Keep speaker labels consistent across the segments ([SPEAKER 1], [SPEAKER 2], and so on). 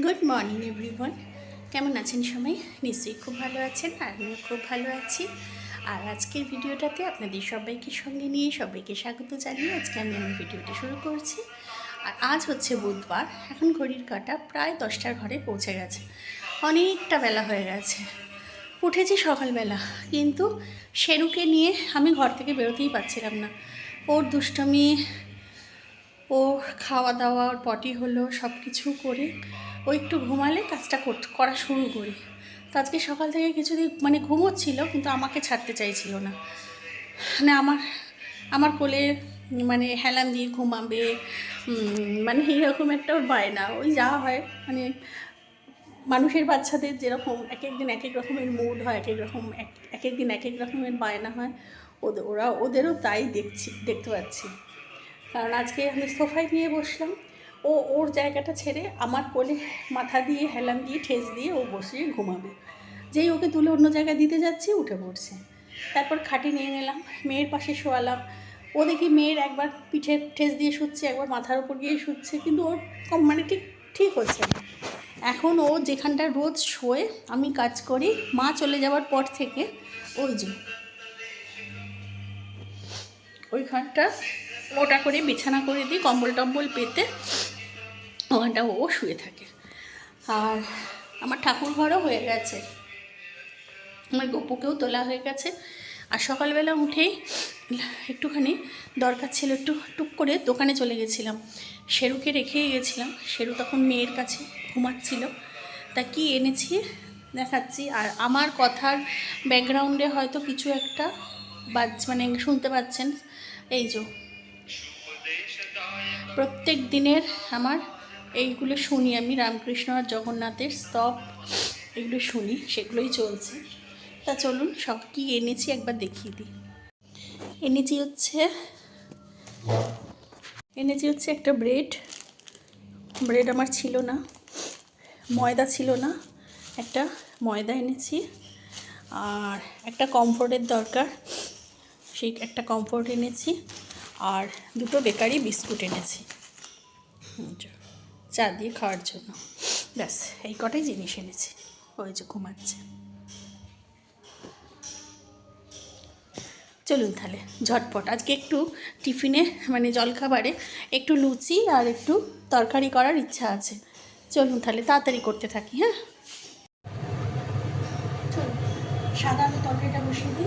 [SPEAKER 1] Good morning everyone কেমন আছেন সবাই? নিশ্চয়ই খুব ভালো আছেন আর আমিও খুব ভালো আছি। আর আজকের ভিডিওটাতে আপনাদের সবাইকে সঙ্গে নিয়ে সবাইকে স্বাগত জানিয়ে আজকে আমি আমার ভিডিওটা শুরু করছি। আর আজ হচ্ছে বুধবার, এখন ঘড়ির কাটা প্রায় দশটার ঘরে পৌঁছে গেছে। অনেকটা বেলা হয়ে গেছে। উঠেছি সকালবেলা, কিন্তু শেরুকে নিয়ে আমি ঘর থেকে বেরোতেই পারছিলাম না। ওর দুষ্টমি, ওর খাওয়া দাওয়া, ওর পটি হলো সব কিছু করে ও একটু ঘুমালে কাজটা কর- শুরু করি। তো আজকে সকাল থেকে কিছুদিন মানে ঘুমোচ্ছিল, কিন্তু আমাকে ছাড়তে চাইছিল না। মানে আমার আমার কোলে মানে হেলান দিয়ে ঘুমাবে মানে এরকম একটা ওর বায়না। ওই যা হয় মানে মানুষের বাচ্চাদের যেরকম এক এক দিন এক এক রকমের মুড হয় এক এক রকম এক এক এক দিন এক এক রকমের বায়না হয় ওদের ওরা, ওদেরও তাই দেখছি, দেখতে পাচ্ছি। কারণ আজকে আমি সোফায় নিয়ে বসলাম। ও, ওর জায়গাটা ছেড়ে আমার কোলে মাথা দিয়ে, হেলান দিয়ে, ঠেস দিয়ে ও বসিয়ে ঘুমাবে। যেই ওকে তুলে অন্য জায়গায় দিতে যাচ্ছি, উঠে পড়ছে। তারপর খাটে নিয়ে নিলাম, মেয়ের পাশে শোয়ালাম। ও দেখি মেয়ের একবার পিঠে ঠেস দিয়ে শুচ্ছে, একবার মাথার উপর গিয়ে শুচ্ছে, কিন্তু ওর কম- মানে ঠিক ঠিক হচ্ছে না। এখন ও যেখানটা রোজ শোয়ে, আমি কাজ করি, মা চলে যাওয়ার পর থেকে ওই যে ওইখানটা মোটা করে বিছানা করে দিই, কম্বল টম্বল পেতে। ওখানটা ও শুয়ে থাকে। আর আমার ঠাকুর ঘরও হয়ে গেছে। আমার গপুকেও তোলা হয়ে গেছে। আর সকালবেলা উঠেই একটুখানি দরকার ছিল একটু টুক করে দোকানে চলে গেছিলাম। শেরুকে রেখেই গেছিলাম। শেরু তখন মেয়ের কাছে ঘুমাচ্ছিল। তা কি এনেছি দেখাচ্ছি। আর আমার কথার ব্যাকগ্রাউন্ডে হয়তো কিছু একটা বাজ মানে শুনতে পাচ্ছেন। এই যে। প্রত্যেক দিনের আমার এইগুলো শুনি আমি, রামকৃষ্ণ আর জগন্নাথের স্তব এগুলো শুনি, সেগুলোই চলছে। তা চলুন, সব কী এনেছি একবার দেখিয়ে দিই। এনেছি হচ্ছে এনেছি হচ্ছে একটা ব্রেড। ব্রেড আমার ছিল না, ময়দা ছিল না, একটা ময়দা এনেছি। আর একটা কমফোর্টের দরকার, সেই একটা কমফোর্ট এনেছি। আর দুটো বেকারি বিস্কুট এনেছি। চ- দিয়ে খাওয়ার জন্য। ব্যাস, এই কটাই জিনিস এনেছি। ওই যে ঘুমাচ্ছে। চলুন তাহলে, ঝটপট। আজকে একটু টিফিনে মানে জলখাবারে একটু লুচি আর একটু তরকারি করার ইচ্ছা আছে। চলুন তাহলে, তাড়াতাড়ি করতে থাকি হ্যাঁ? চলুন, সাদা আলু তরকারিটা বসিয়ে দিই।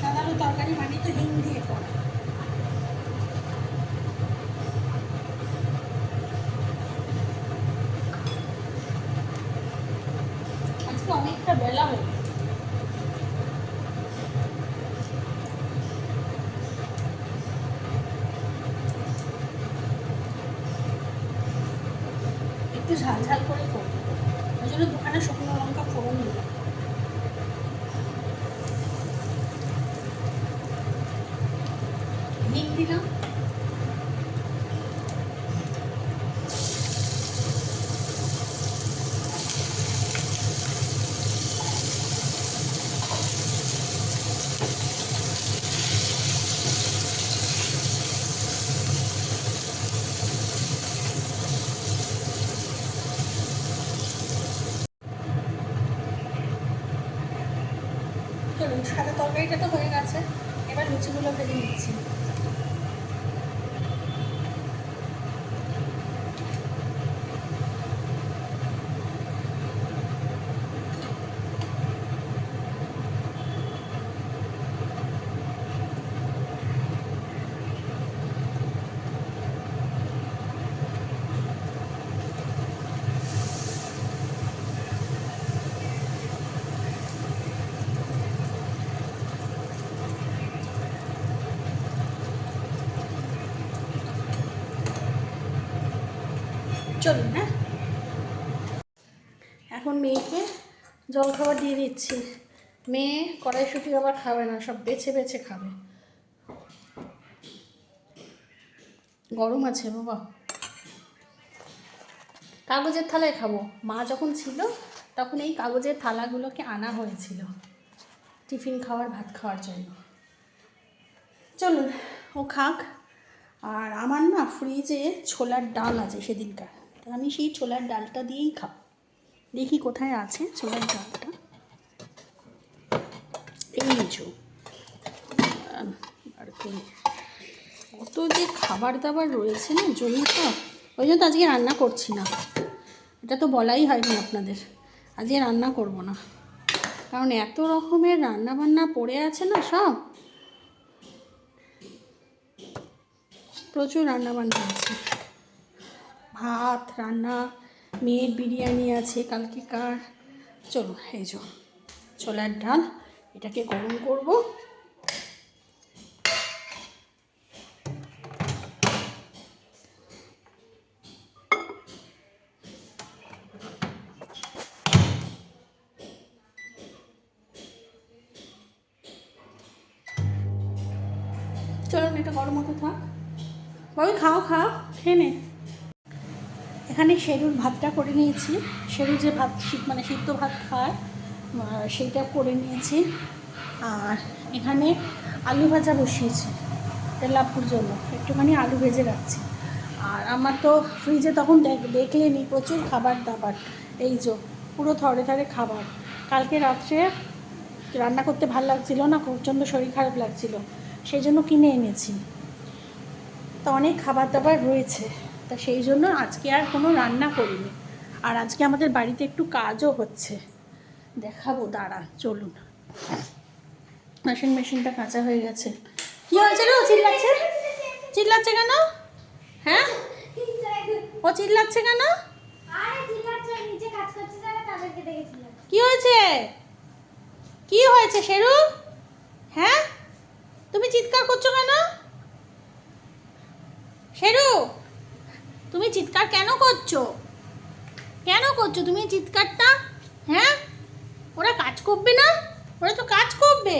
[SPEAKER 1] সাদা আলু তরকারি মানে তো হিং দিয়ে করা আজকে অনেকটা বেলা হয়ে গেছে। একটু ঝাল ঝাল করে করব ওই জন্য দোকানে শুকনো লঙ্কা ফোড়ন দিলাম হিং দিলাম। সাদা তরকারিটা তো হয়ে গেছে। এবার লুচিগুলো ভেজে নিচ্ছি চলুন হ্যাঁ এখন মেয়েকে জল খাবার দিয়ে দিচ্ছি। মেয়ে কড়াইশুটি আবার খাবে না, সব বেছে বেছে খাবে। গরম আছে বাবা। কাগজের থালায় খাব। মা যখন ছিল, তখন এই কাগজের থালাগুলোকে আনা হয়েছিল টিফিন খাওয়ার, ভাত খাওয়ার জন্য। চলুন, ও খাক। আর আমার না ফ্রিজে ছোলার ডাল আছে সেদিনকার। আমি সেই ছোলার ডালটা দিয়েই খাব। দেখি কোথায় আছে ছোলার ডালটা এই যে আর কত যে খাবার দাবার রয়েছে না জন্য জমিতে ওই জন্য তো আজকে রান্না করছি না। এটা তো বলাই হয়নি আপনাদের। আজকে রান্না করব না। কারণ এত রকমের রান্না বান্না পড়ে আছে না সব। প্রচুর রান্না বান্না আছে। ভাত, রান্না মেয়ের বিরিয়ানি আছে, কালকে কার? চলো, এই যো, ছোলার ডাল, এটাকে গরম করব। চলুন এটা গরম হতে থাক। বাবু, খাও খাও, খেয়ে নে। এখানে সেরুর ভাতটা করে নিয়েছি। সেরু যে ভাত, শীত- মানে সিদ্ধ ভাত খায় সেইটা করে নিয়েছি। আর এখানে আলু ভাজা বসিয়েছি তেলাপুর জন্য। একটুখানি আলু ভেজে রাখছি। আর আমার তো ফ্রিজে তখন দেখ- দেখলেনি, প্রচুর খাবার দাবার। এই যে, পুরো থরে থরে খাবার। কালকে রাত্রে রান্না করতে ভালো লাগছিল না, প্রচণ্ড শরীর খারাপ লাগছিল। সেই জন্য কিনে এনেছি। তো অনেক খাবার দাবার রয়েছে। তা সেই জন্য আজকে আর কোনো রান্না করিনি। আর আজকে আমাদের বাড়িতে একটু কাজও হচ্ছে। দেখাবো দাঁড়া চলুন। ওয়াশিং মেশিনটা কাঁচা হয়ে গেছে। কি হয়েছে রে ও চিল্লাচ্ছে? চিল্লাচ্ছে কেন? হ্যাঁ? ও চিল্লাচ্ছে কেন? কি হয়েছে? কি হয়েছে শেরু? হ্যাঁ? তুমি চিৎকার করছ কেন? শেরু? তুমি চিৎকার কেন করছ? কেন করছ? তুমি চিৎকারটা? হ্যাঁ? ওরা কাজ করবে না? ওরা তো কাজ করবে।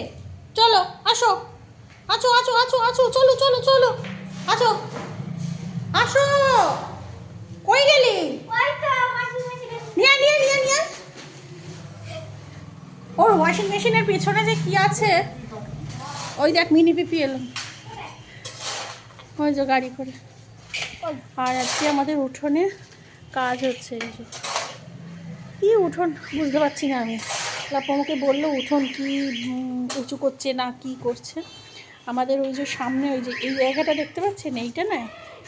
[SPEAKER 1] চলো আসো। আছো আছো আছো আছো চলো চলো চলো। আছো আসো। কই গেলি? নিয়ে নিয়ে ওর ওয়াশিং মেশিনের পেছনে যে কি আছে? ওই দেখ মিনি পিপি এলো। ওই যে গাড়ি করে। আর আজকে আমাদের উঠোনে কাজ হচ্ছে কি উঠোন? বুঝতে পারছি না আমি। লাপামুকে বলল, উঠোন কি উঁচু করছে না কি করছে? আমাদের ওই যে সামনে, ওই যে এই জায়গাটা দেখতে পাচ্ছেন? এইটা না?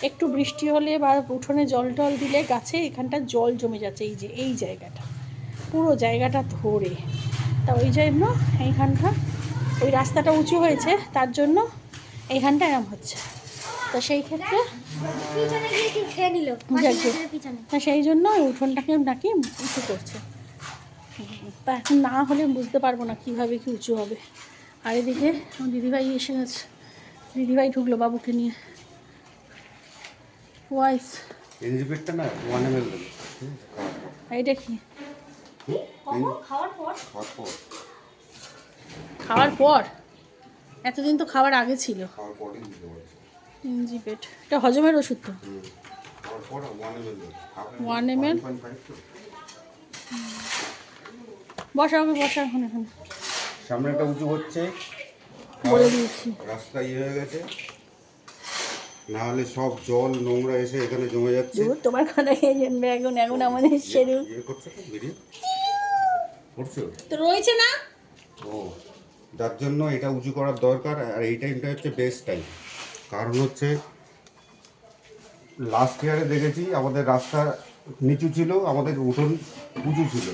[SPEAKER 1] একটু বৃষ্টি হলে বা উঠোনে জল টল দিলে গাছে এখানটা জল জমে যাচ্ছে, এই যে, এই জায়গাটা। পুরো জায়গাটা ধরে। তা ওই জন্য এইখানটা, ওই রাস্তাটা উঁচু হয়েছে, তার জন্য এইখানটা এরম হচ্ছে। তো সেই ক্ষেত্রে সেই জন্য ওই উঠোনটাকে নাকি উঁচু করছে। তা এখন না হলে বুঝতে পারব না কীভাবে কি উঁচু হবে। আর এদিকে আমার দিদিভাই এসে গেছে। দিদিভাই ঢুকলো বাবুকে নিয়ে। ওয়াইস
[SPEAKER 2] এনজিপিটা না ওয়ান এম
[SPEAKER 1] এইটা কি?
[SPEAKER 3] খাওয়ার পর?
[SPEAKER 2] খাওয়ার পর।
[SPEAKER 1] এতদিন তো খাওয়ার আগে ছিল।
[SPEAKER 2] খাওয়ার পরই
[SPEAKER 1] ইনজিপেট এটা হজমের ওষুধ তো?
[SPEAKER 2] ওয়ান এম এল
[SPEAKER 1] বসা হবে বসা এখন এখানে।
[SPEAKER 2] সামনে একটা উঁচু হচ্ছে।
[SPEAKER 1] বলে দিয়েছি।
[SPEAKER 2] রাস্তা ইয়ে হয়ে গেছে। না হলে সব জল নোংরা এসে এখানে জমে যাচ্ছে।
[SPEAKER 1] তোমার কথা কে জানবে এখন এখন আমাদের সেরু
[SPEAKER 2] ইয়ে ভিডিও
[SPEAKER 1] তো রয়েছে না?
[SPEAKER 2] ও যার জন্য এটা উঁচু করার দরকার আর এই টাইমটা হচ্ছে বেস্ট টাইম কারণ হচ্ছে লাস্ট ইয়ারে দেখেছি আমাদের রাস্তা নিচু ছিল, আমাদের উঠোন উঁচু ছিল।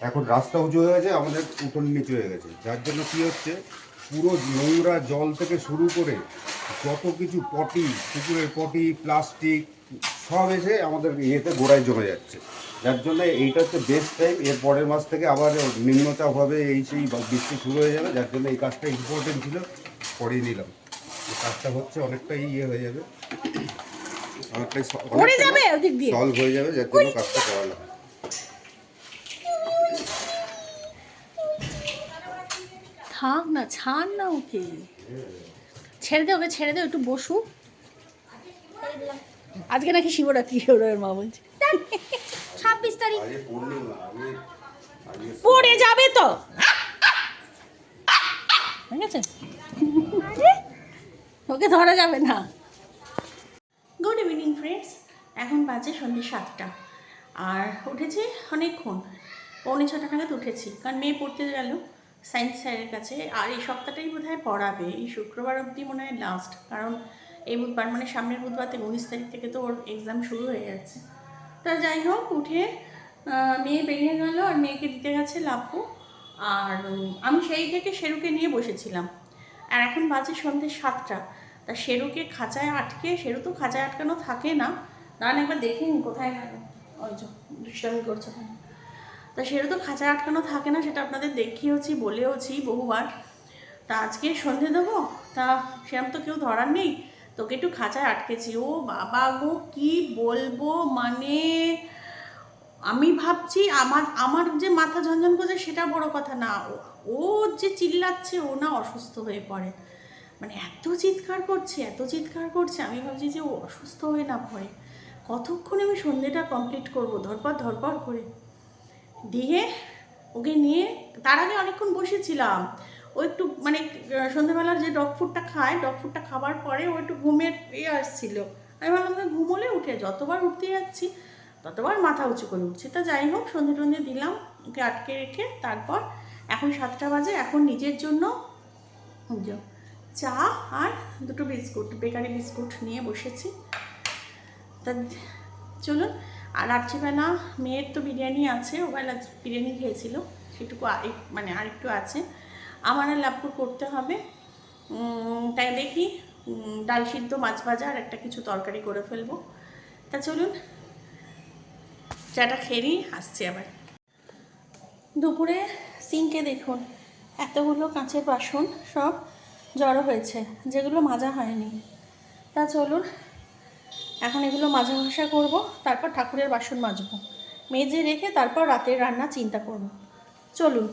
[SPEAKER 2] এখন রাস্তা উঁচু হয়ে গেছে, আমাদের উঠোন নিচু হয়ে গেছে। যার জন্য কি হচ্ছে, পুরো নোংরা জল থেকে শুরু করে যত কিছু পটি, পুকুরের পটি, প্লাস্টিক, সব এসে আমাদের ইয়েতে গোড়ায় জমে যাচ্ছে। যার জন্য এইটা হচ্ছে বেস্ট টাইম এর পরের মাস থেকে আবার নিম্নচাপ হবে, এই সেই বৃষ্টি শুরু হয়ে যাবে, যার জন্য এই কাজটা ইম্পর্টেন্ট ছিল, করিয়ে নিলাম। কাজটা হচ্ছে অনেকটাই ইয়ে হয়ে যাবে। অনেকটাই
[SPEAKER 1] পড়ে যাবে ওদিক দিয়ে।
[SPEAKER 2] সলভ হয়ে যাবে যার জন্য কাজটা করালাম
[SPEAKER 1] থাক না ছাড় না ওকে। ছেড়ে দে ওকে ছেড়ে দে একটু
[SPEAKER 3] দিলাম
[SPEAKER 1] আজকে নাকি শিবরাত্রি ওর মা বলছে।
[SPEAKER 3] ছাব্বিশ তারিখ।
[SPEAKER 1] পড়ে যাবে তো। ঠিক আছে? ওকে ধরা যাবে না। গুড ইভিনিং ফ্রেন্ডস এখন বাজে সন্ধ্যে সাতটা। আর উঠেছি অনেকক্ষণ। পৌনে ছটা নাগাদ উঠেছি। কারণ মেয়ে পড়তে গেল। সায়েন্স স্যারের কাছে। আর এই সপ্তাহটাই বোধ হয় পড়াবে। এই শুক্রবার অবধি মনে হয় লাস্ট কারণ এই বুধবার মানে সামনের বুধবার থেকে উনিশ তারিখ থেকে তো ওর এক্সাম শুরু হয়ে যাচ্ছে। তা যাই হোক, উঠে মেয়ে বেরিয়ে গেল আর মেয়েকে দিতে গেছে লাভু আর আমি সেই থেকে শেরুকে নিয়ে বসেছিলাম। আর এখন বাজে সন্ধ্যে সাতটা। তা শেরুকে খাঁচায় আটকে, শেরু তো খাঁচায় আটকানো থাকে না। দাঁড়ান একবার দেখে নিন কোথায় গেল। ওই যে করছে তা শেরু তো খাঁচায় আটকানো থাকে না, সেটা আপনাদের দেখিয়েওছি, বলেওছি বহুবার। তা আজকে সন্ধে দেবো? তা সেরকম তো কেউ ধরার নেই। তোকে একটু খাঁচায় আটকেছি। ও বাবা গো, কি বলব? মানে আমি ভাবছি আমার আমার যে মাথা ঝনঝন করছে, সেটা বড় কথা না। ও যে চিল্লাচ্ছে, ও না অসুস্থ হয়ে পড়ে। মানে এত চিৎকার করছে, এত চিৎকার করছে, আমি ভাবছি যে ও অসুস্থ হয়ে না পড়ে। কতক্ষণ আমি সন্ধেটা কমপ্লিট করব? ধরপর ধরপর করে। দিয়ে ওকে নিয়ে, তার আগে অনেকক্ষণ বসেছিলাম। ও একটু মানে সন্ধ্যেবেলার যে ডগ ফুডটা খায় ডগ ফুডটা খাবার পরে ও একটু ঘুমের ইয়ে আসছিল। আমি ভাবলাম ঘুমোলে উঠে, যতবার উঠতে যাচ্ছি, ততবার মাথা উঁচু করে উঠছে। তা যাই হোক, সন্ধে টন্ধে দিলাম, ওকে আটকে রেখে তারপর এখন সাতটা বাজে, এখন নিজের জন্য চা আর দুটো বিস্কুট বেকারি বিস্কুট নিয়ে বসেছি। তা চলুন আর রাত্রিবেলা মেয়ের তো বিরিয়ানি আছে ওবেলা বিরিয়ানি খেয়েছিল সেটুকু মানে আরেকটু আছে। আমার আর লাভপুর করতে হবে। তাই দেখি ডাল সিদ্ধ মাছ ভাজা আর একটা কিছু তরকারি করে ফেলব। তা চলুন চাটা খেয়ে নিই, আসছি আবার। দুপুরে সিঙ্কে দেখুন এতগুলো কাঁচের বাসন সব জড়ো হয়েছে, যেগুলো মাজা হয়নি। তা চলুন, এখন এগুলো মাজা ঘষা করব, তারপর ঠাকুরের বাসন মাজবো। মেজে রেখে তারপর রাতের রান্না চিন্তা করব। চলুন।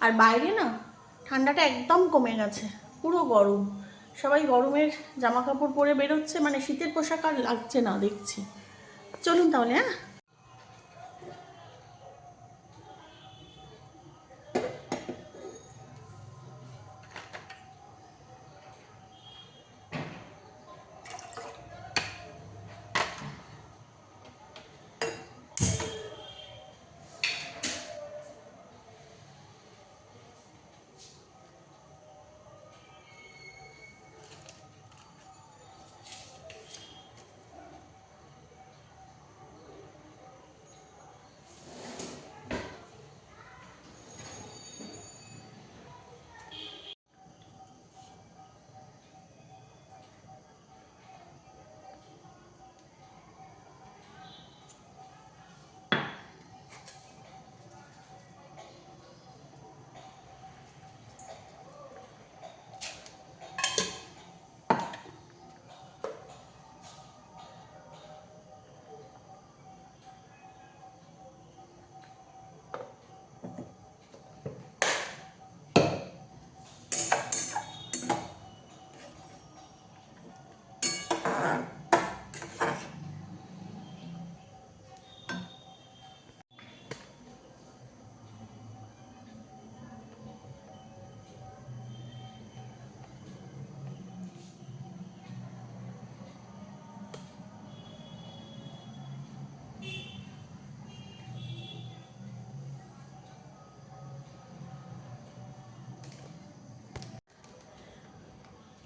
[SPEAKER 1] আর বাইরে না, ঠান্ডাটা একদম কমে গেছে, পুরো গরম। সবাই গরমের জামা কাপড় পরে বেরোচ্ছে মানে শীতের পোশাক আর লাগছে না, দেখছি। চলুন তাহলে হ্যাঁ?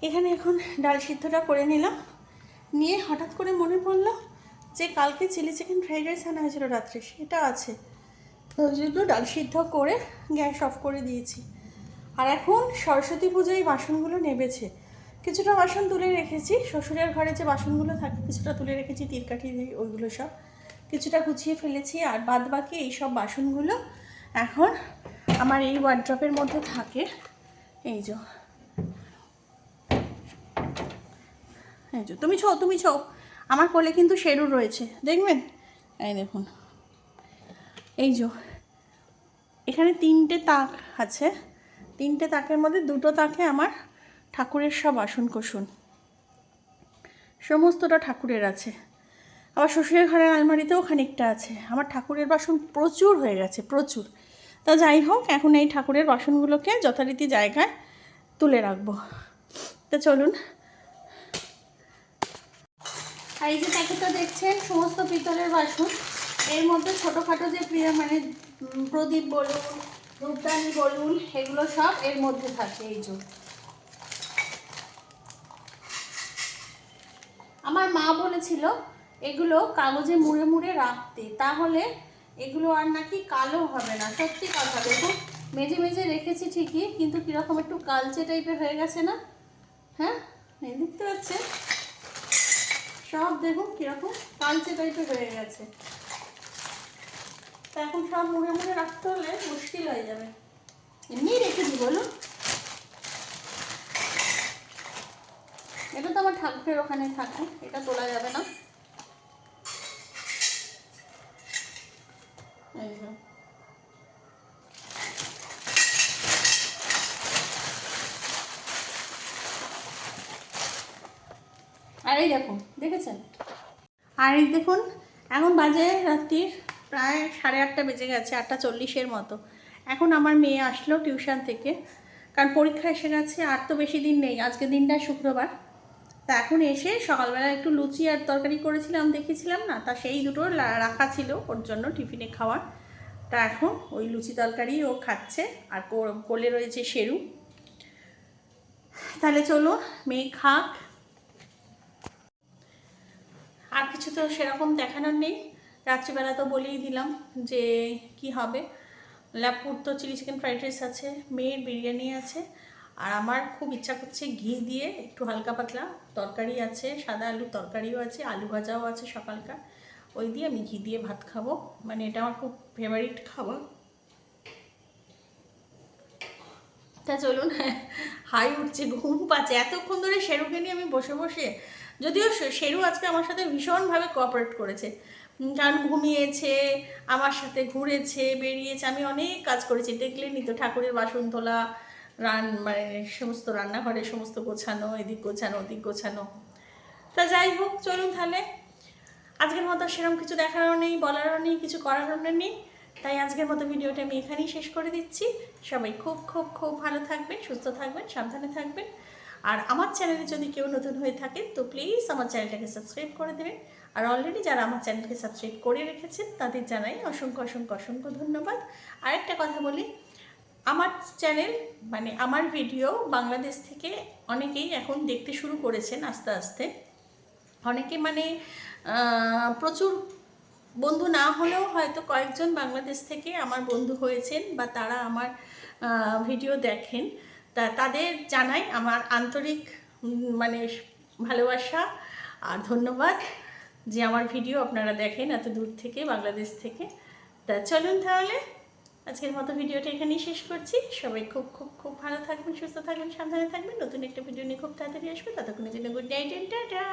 [SPEAKER 1] এখানে এখন ডাল সিদ্ধটা করে নিলাম। নিয়ে হঠাৎ করে মনে পড়ল যে কালকে চিলি চিকেন ফ্রাইড রাইস আনা হয়েছিল রাত্রে, সেটা আছে। ওই জন্য ডাল সিদ্ধ করে গ্যাস অফ করে দিয়েছি। আর এখন সরস্বতী পুজোয় বাসনগুলো নেবেছে। কিছুটা বাসন তুলে রেখেছি, শ্বশুরের ঘরে যে বাসনগুলো থাকে কিছুটা তুলে রেখেছি, তিরকাঠি ওইগুলো সব। কিছুটা গুছিয়ে ফেলেছি আর বাদ বাকি এই সব বাসনগুলো এখন আমার এই ওয়ার্ড্রপের মধ্যে থাকে। এই যে এই যে, তুমি ছো তুমি ছো। আমার কোলে কিন্তু শেরু রয়েছে, দেখবেন? এই দেখুন। এই যে, এখানে তিনটে তাক আছে। তিনটে তাকের মধ্যে দুটো তাকে আমার ঠাকুরের সব বাসন কোসন সমস্তটা ঠাকুরের আছে। আবার শ্বশুরের ঘরের আলমারিতেও খানিকটা আছে। আমার ঠাকুরের বাসন প্রচুর হয়ে গেছে, প্রচুর। তা যাই হোক, এখন এই ঠাকুরের বাসনগুলোকে যথারীতি জায়গায় তুলে রাখব। তা চলুন আর এই যে প্যাকেটটা দেখছেন, সমস্ত পিতলের বাসন। এর মধ্যে ছোটোখাটো যে প্রিয় মানে প্রদীপ বলুন, রূপদানি বলুন, এগুলো সব এর মধ্যে থাকে এই যে। আমার মা বলেছিল, এগুলো কাগজে মুড়ে মুড়ে রাখতে, তাহলে এগুলো আর নাকি কালো হবে না। সত্যি কথা, দেখুন, মেজে মেজে রেখেছি ঠিকই, কিন্তু কীরকম একটু কালচে টাইপের হয়ে গেছে না? হ্যাঁ দেখতে পাচ্ছেন? সব দেখুন কীরকম কালচে টাইপের হয়ে গেছে। তা এখন সব মুড়ে মুড়ে রাখতে হলে মুশকিল হয়ে যাবে। এমনি রেখে দিই, বলুন। এটা তো আমার ঠাকুরের ওখানে থাকে, এটা তোলা যাবে না। এই আর এই দেখুন দেখেছেন? আর এই দেখুন, এখন বাজে রাত্রির প্রায় সাড়ে আটটা বেজে গেছে, আটটা চল্লিশের মতো। এখন আমার মেয়ে আসলো টিউশন থেকে, কারণ পরীক্ষা এসে গেছে, আর তো বেশি দিন নেই, আজকে দিনটা শুক্রবার। তা এখন এসে সকালবেলা একটু লুচি আর তরকারি করেছিলাম, দেখেছিলাম না? তা সেই দুটো রাখা ছিল ওর জন্য টিফিনে খাওয়ার। তা এখন ওই লুচি তরকারি ও খাচ্ছে, আর কোলে রয়েছে সেরু। তাহলে চলো, মেয়ে খাক। আর কিছু তো সেরকম দেখানোর নেই। রাত্রিবেলা তো বলেই দিলাম যে কি হবে। ল্যাপুর তো চিলি চিকেন ফ্রাইড রাইস আছে, মেয়ের বিরিয়ানি আছে, আর আমার খুব ইচ্ছা করছে ঘি দিয়ে একটু হালকা পাতলা। তরকারি আছে, সাদা আলুর তরকারিও আছে, আলু ভাজাও আছে সকালকার ওই দিয়ে আমি ঘি দিয়ে ভাত খাব। মানে এটা আমার খুব ফেভারিট খাবার তা চলুন, হাই উঠছে, ঘুম পাচ্ছে। এতক্ষণ ধরে শেরুকে নিয়ে আমি বসে বসে যদিও শেরু আজকে আমার সাথে ভীষণভাবে কোঅপারেট করেছে। কারণ ঘুমিয়েছে, আমার সাথে ঘুরেছে, বেরিয়েছে, আমি অনেক কাজ করেছি। দেখলেনই তো, ঠাকুরের বাসন তোলা, রান মানে সমস্ত রান্নাঘরে সমস্ত গোছানো, এদিক গোছানো, ওদিক গোছানো। তা যাই হোক, চলুন তাহলে। আজকের মতো সেরকম কিছু দেখারও নেই, বলারও নেই, কিছু করারও নেই। তাই আজকের মতো ভিডিওটা আমি এখানেই শেষ করে দিচ্ছি। সবাই খুব খুব খুব ভালো থাকবেন, সুস্থ থাকবেন, সাবধানে থাকবেন। আর আমার চ্যানেলে যদি কেউ নতুন হয়ে থাকে তো প্লিজ আমার চ্যানেলটাকে সাবস্ক্রাইব করে দেবেন। আর অলরেডি যারা আমার চ্যানেলকে সাবস্ক্রাইব করে রেখেছেন, তাদের জানাই অসংখ্য অসংখ্য অসংখ্য ধন্যবাদ। আরেকটা কথা বলি, আমার চ্যানেল মানে আমার ভিডিও বাংলাদেশ থেকে অনেকেই এখন দেখতে শুরু করেছেন আস্তে আস্তে। অনেকে মানে প্রচুর বন্ধু না হলেও হয়তো কয়েকজন বাংলাদেশ থেকে আমার বন্ধু হয়েছেন বা তারা আমার ভিডিও দেখেন। তা তাদের জানাই আমার আন্তরিক মানে ভালোবাসা আর ধন্যবাদ যে আমার ভিডিও আপনারা দেখেন এত দূর থেকে, বাংলাদেশ থেকে। তা চলুন তাহলে, আজকের মতো ভিডিওটা এখানেই শেষ করছি। সবাই খুব খুব খুব ভালো থাকবেন, সুস্থ থাকবেন, সাবধানে থাকবেন। নতুন একটা ভিডিও নিয়ে খুব তাড়াতাড়ি আসবে। ততক্ষণের জন্য গুড নাইট টাটা